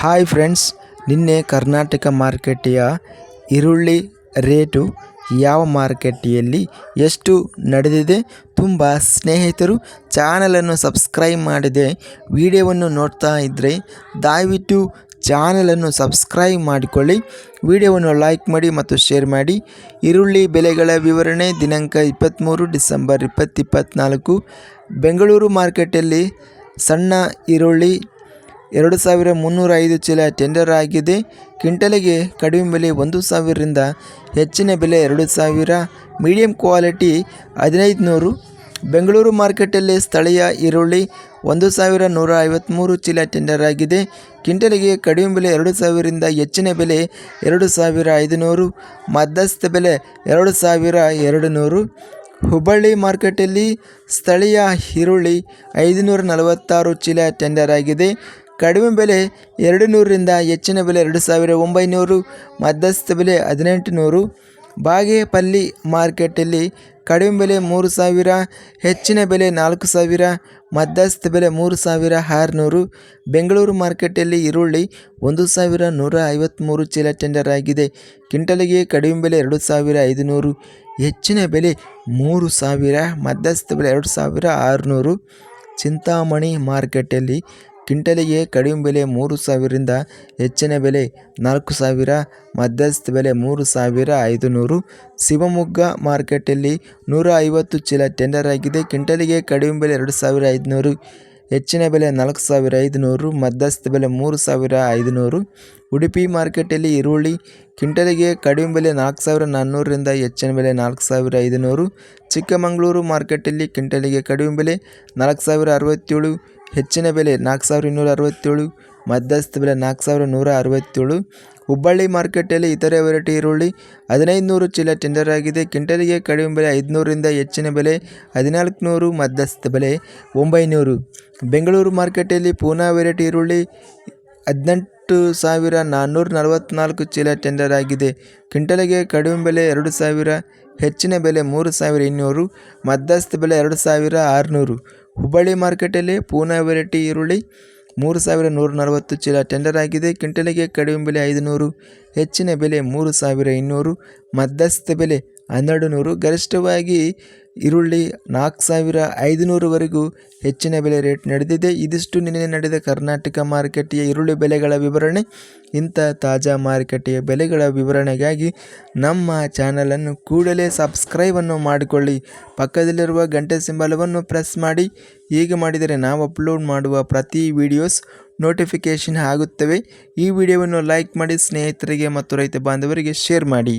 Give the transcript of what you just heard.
Hi friends ನಿನ್ನೆ ಕರ್ನಾಟಕ ಮಾರ್ಕೆಟೆಯ ಈರುಳ್ಳಿ rate ಯಾವ ಮಾರ್ಕೆಟಿಯಲ್ಲಿ ಎಷ್ಟು ನಡೆದಿದೆ ತುಂಬ ಸ್ನೇಹಿತರು ಚಾನಲನ್ನು ಸಬ್ಸ್ಕ್ರೈಬ್ ಮಾಡಿದೆ. ವಿಡಿಯೋವನ್ನು ನೋಡ್ತಾ ಇದ್ದರೆ ದಯವಿಟ್ಟು ಚಾನಲನ್ನು ಸಬ್ಸ್ಕ್ರೈಬ್ ಮಾಡಿಕೊಳ್ಳಿ. ವಿಡಿಯೋವನ್ನು ಲೈಕ್ ಮಾಡಿ ಮತ್ತು ಶೇರ್ ಮಾಡಿ. ಈರುಳ್ಳಿ ಬೆಲೆಗಳ ವಿವರಣೆ ದಿನಾಂಕ ಇಪ್ಪತ್ತ್ಮೂರು ಡಿಸೆಂಬರ್ ಇಪ್ಪತ್ತಿಪ್ಪತ್ತ್ನಾಲ್ಕು ಬೆಂಗಳೂರು ಮಾರ್ಕೆಟಲ್ಲಿ ಸಣ್ಣ ಈರುಳ್ಳಿ ಎರಡು ಸಾವಿರ ಮುನ್ನೂರ ಐದು ಚೀಲ ಟೆಂಡರ್ ಆಗಿದೆ. ಕ್ವಿಂಟಲಿಗೆ ಕಡಿಮೆ ಬೆಲೆ ಒಂದು ಸಾವಿರದಿಂದ ಹೆಚ್ಚಿನ ಬೆಲೆ ಎರಡು ಸಾವಿರ. ಮೀಡಿಯಂ ಕ್ವಾಲಿಟಿ ಹದಿನೈದು ನೂರು ಬೆಂಗಳೂರು ಮಾರ್ಕೆಟಲ್ಲಿ ಸ್ಥಳೀಯ ಈರುಳ್ಳಿ ಒಂದು ಸಾವಿರ ನೂರ ಐವತ್ತ್ಮೂರು ಚೀಲ ಟೆಂಡರ್ ಆಗಿದೆ. ಕ್ವಿಂಟಲಿಗೆ ಕಡಿಮೆ ಬೆಲೆ ಎರಡು ಸಾವಿರದಿಂದ ಹೆಚ್ಚಿನ ಬೆಲೆ ಎರಡು ಸಾವಿರ ಐದುನೂರು. ಮಧ್ಯಸ್ಥ ಬೆಲೆ ಎರಡು ಸಾವಿರ ಎರಡು ನೂರು ಹುಬ್ಬಳ್ಳಿ ಮಾರ್ಕೆಟಲ್ಲಿ ಸ್ಥಳೀಯ ಈರುಳ್ಳಿ ಐದುನೂರ ನಲವತ್ತಾರು ಚೀಲ ಟೆಂಡರ್ ಆಗಿದೆ. ಕಡಿಮೆ ಬೆಲೆ ಎರಡು ನೂರರಿಂದ ಹೆಚ್ಚಿನ ಬೆಲೆ ಎರಡು ಸಾವಿರ ಒಂಬೈನೂರು ಮಧ್ಯಸ್ಥ ಬೆಲೆ ಹದಿನೆಂಟು ನೂರು ಬಾಗೇಪಲ್ಲಿ ಮಾರ್ಕೆಟಲ್ಲಿ ಕಡಿಮೆ ಬೆಲೆ ಮೂರು ಸಾವಿರ ಹೆಚ್ಚಿನ ಬೆಲೆ ನಾಲ್ಕು ಸಾವಿರ ಮಧ್ಯಸ್ಥ ಬೆಲೆ ಮೂರು ಸಾವಿರ ಆರುನೂರು. ಬೆಂಗಳೂರು ಮಾರ್ಕೆಟಲ್ಲಿ ಈರುಳ್ಳಿ ಒಂದು ಸಾವಿರ ನೂರ ಐವತ್ತ್ಮೂರು ಚೀಲ ಟೆಂಡರ್ ಆಗಿದೆ. ಕ್ವಿಂಟಲಿಗೆ ಕಡಿಮೆ ಬೆಲೆ ಎರಡು ಸಾವಿರ ಐದುನೂರು, ಹೆಚ್ಚಿನ ಬೆಲೆ ಮೂರು ಸಾವಿರ ಮಧ್ಯಸ್ಥ ಬೆಲೆ ಎರಡು ಸಾವಿರ ಆರುನೂರು. ಚಿಂತಾಮಣಿ ಮಾರ್ಕೆಟಲ್ಲಿ ಕ್ವಿಂಟಲಿಗೆ ಕಡಿಮೆ ಬೆಲೆ ಮೂರು ಸಾವಿರದಿಂದ ಹೆಚ್ಚಿನ ಬೆಲೆ ನಾಲ್ಕು ಸಾವಿರ, ಮಧ್ಯಸ್ಥ ಬೆಲೆ ಮೂರು ಸಾವಿರ ಐದುನೂರು. ಶಿವಮೊಗ್ಗ ಮಾರ್ಕೆಟಲ್ಲಿ ನೂರ ಐವತ್ತು ಚೀಲ ಟೆಂಡರ್ ಆಗಿದೆ. ಕ್ವಿಂಟಲಿಗೆ ಕಡಿಮೆ ಬೆಲೆ ಎರಡು ಸಾವಿರ ಐದುನೂರು. ಹೆಚ್ಚಿನ ಬೆಲೆ ನಾಲ್ಕು ಸಾವಿರ ಐದುನೂರು, ಮಧ್ಯಸ್ಥ ಬೆಲೆ ಮೂರು ಸಾವಿರ ಐದುನೂರು. ಉಡುಪಿ ಮಾರ್ಕೆಟಲ್ಲಿ ಈರುಳ್ಳಿ ಕ್ವಿಂಟಲಿಗೆ ಕಡಿಮೆ ಬೆಲೆ ನಾಲ್ಕು ಸಾವಿರ ನಾನ್ನೂರರಿಂದ ಹೆಚ್ಚಿನ ಬೆಲೆ ನಾಲ್ಕು ಸಾವಿರ ಐದುನೂರು. ಚಿಕ್ಕಮಗಳೂರು ಮಾರ್ಕೆಟಲ್ಲಿ ಕ್ವಿಂಟಲಿಗೆ ಕಡಿಮೆ ಬೆಲೆ ನಾಲ್ಕು ಸಾವಿರ ಅರವತ್ತೇಳು, ಹೆಚ್ಚಿನ ಬೆಲೆ ನಾಲ್ಕು ಸಾವಿರ ಇನ್ನೂರ ಅರವತ್ತೇಳು. ಮಧ್ಯಸ್ಥ ಬೆಲೆ ನಾಲ್ಕು ಸಾವಿರ ನೂರ ಅರವತ್ತೇಳು ಹುಬ್ಬಳ್ಳಿ ಮಾರ್ಕೆಟಲ್ಲಿ ಇತರೆ ವೆರೈಟಿ ಈರುಳ್ಳಿ ಹದಿನೈದು ನೂರು ಚೀಲ ಟೆಂಡರ್ ಆಗಿದೆ ಕ್ವಿಂಟಲಿಗೆ ಕಡಿಮೆ ಬೆಲೆ ಐದುನೂರರಿಂದ ಹೆಚ್ಚಿನ ಬೆಲೆ ಹದಿನಾಲ್ಕು ನೂರು ಮಧ್ಯಸ್ಥ ಬೆಲೆ ಒಂಬೈನೂರು. ಬೆಂಗಳೂರು ಮಾರ್ಕೆಟಲ್ಲಿ ಪೂನಾ ವೆರೈಟಿ ಈರುಳ್ಳಿ ಹದಿನೆಂಟು ಸಾವಿರ ನಾನ್ನೂರ ನಲವತ್ತ್ನಾಲ್ಕು ಚೀಲ ಟೆಂಡರ್ ಆಗಿದೆ ಕ್ವಿಂಟಲಿಗೆ ಕಡಿಮೆ ಬೆಲೆ ಎರಡು ಸಾವಿರ ಹೆಚ್ಚಿನ ಬೆಲೆ ಮೂರು ಸಾವಿರ ಇನ್ನೂರು ಮಧ್ಯಸ್ಥ ಬೆಲೆ ಎರಡು ಸಾವಿರ ಆರುನೂರು ಹುಬ್ಬಳ್ಳಿ ಮಾರ್ಕೆಟಲ್ಲಿ ಪೂನಾ ವೆರೈಟಿ ಈರುಳ್ಳಿ ಮೂರು ಸಾವಿರ ನೂರ ನಲವತ್ತು ಚೀಲ ಟೆಂಡರ್ ಆಗಿದೆ. ಕ್ವಿಂಟಲಿಗೆ ಕಡಿಮೆ ಬೆಲೆ ಐದುನೂರು, ಹೆಚ್ಚಿನ ಬೆಲೆ ಮೂರು ಸಾವಿರ ಇನ್ನೂರು, ಮಧ್ಯಸ್ಥ ಬೆಲೆ ಹನ್ನೆರಡು ನೂರು ಗರಿಷ್ಠವಾಗಿ ಈರುಳ್ಳಿ ನಾಲ್ಕು ಸಾವಿರ ಐದುನೂರವರೆಗೂ ಹೆಚ್ಚಿನ ಬೆಲೆ ರೇಟ್ ನಡೆದಿದೆ. ಇದಿಷ್ಟು ನಿನ್ನೆ ನಡೆದ ಕರ್ನಾಟಕ ಮಾರುಕಟ್ಟೆಯ ಈರುಳ್ಳಿ ಬೆಲೆಗಳ ವಿವರಣೆ. ಇಂಥ ತಾಜಾ ಮಾರುಕಟ್ಟೆಯ ಬೆಲೆಗಳ ವಿವರಣೆಗಾಗಿ ನಮ್ಮ ಚಾನಲನ್ನು ಕೂಡಲೇ ಸಬ್ಸ್ಕ್ರೈಬನ್ನು ಮಾಡಿಕೊಳ್ಳಿ. ಪಕ್ಕದಲ್ಲಿರುವ ಗಂಟೆ ಸಿಂಬಲವನ್ನು ಪ್ರೆಸ್ ಮಾಡಿ. ಹೀಗೆ ಮಾಡಿದರೆ ನಾವು ಅಪ್ಲೋಡ್ ಮಾಡುವ ಪ್ರತಿ ವಿಡಿಯೋಸ್ ನೋಟಿಫಿಕೇಷನ್ ಆಗುತ್ತವೆ. ಈ ವಿಡಿಯೋವನ್ನು ಲೈಕ್ ಮಾಡಿ ಸ್ನೇಹಿತರಿಗೆ ಮತ್ತು ರೈತ ಬಾಂಧವರಿಗೆ ಶೇರ್ ಮಾಡಿ.